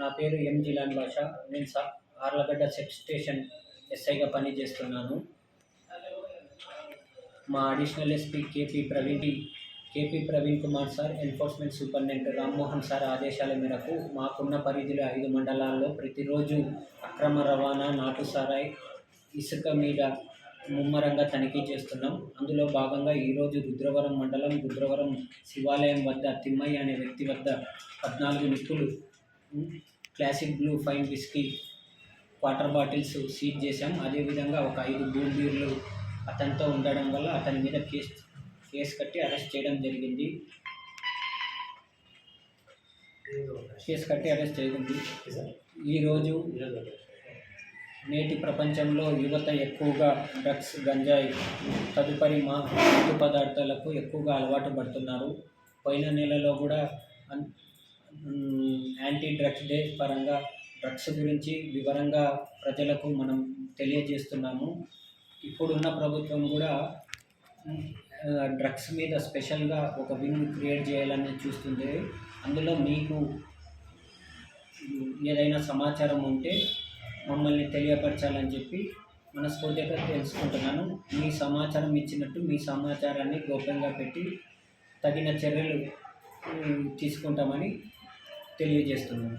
నా పేరు ఎం జిలాన్ భాష నేను సా ఆర్లగడ్డ సెట్ స్టేషన్ ఎస్ఐగా పనిచేస్తున్నాను. మా additional SP KP Praveen KP Praveen Kumar sir enforcement superintendent Rammohan sir ఆదేశాల మేరకు మాకున్న పరిధిలో ఐదు మండలాల్లో ప్రతిరోజు అక్రమ రవాణా నాటు సారాయి ఇసుక మీద ముమ్మరంగా తనిఖీ చేస్తున్నాం. అందులో భాగంగా ఈరోజు రుద్రవరం మండలం రుద్రవరం శివాలయం వద్ద తిమ్మయ్య అనే వ్యక్తి వద్ద పద్నాలుగు నిప్పులు classic blue fine whisky water bottles seize చేశాం. అదేవిధంగా ఒక ఐదు బూల్ బీర్లు అతనితో ఉండడం వల్ల అతని మీద కేసు కేసు కట్టి అరెస్ట్ చేయడం జరిగింది. కేసు కట్టి అరెస్ట్ జరిగింది. ఈరోజు నేటి ప్రపంచంలో యువత ఎక్కువగా డ్రగ్స్ గంజాయి తదుపరి మా మత్తు పదార్థాలకు ఎక్కువగా అలవాటు పడుతున్నారు. పోయిన నెలలో కూడా యాంటీ డ్రగ్స్ డే పరంగా డ్రగ్స్ గురించి వివరంగా ప్రజలకు మనం తెలియజేస్తున్నాము. ఇప్పుడున్న ప్రభుత్వం కూడా డ్రగ్స్ మీద స్పెషల్గా ఒక వింగ్ క్రియేట్ చేయాలని చూస్తుంది. అందులో మీకు ఏదైనా సమాచారం ఉంటే మమ్మల్ని తెలియపరచాలని చెప్పి మనస్ఫూర్తిగా తెలుసుకుంటున్నాను. మీ సమాచారం ఇచ్చినట్టు మీ సమాచారాన్ని గోప్యంగా పెట్టి తగిన చర్యలు తీసుకుంటామని తెలియజేస్తున్నాను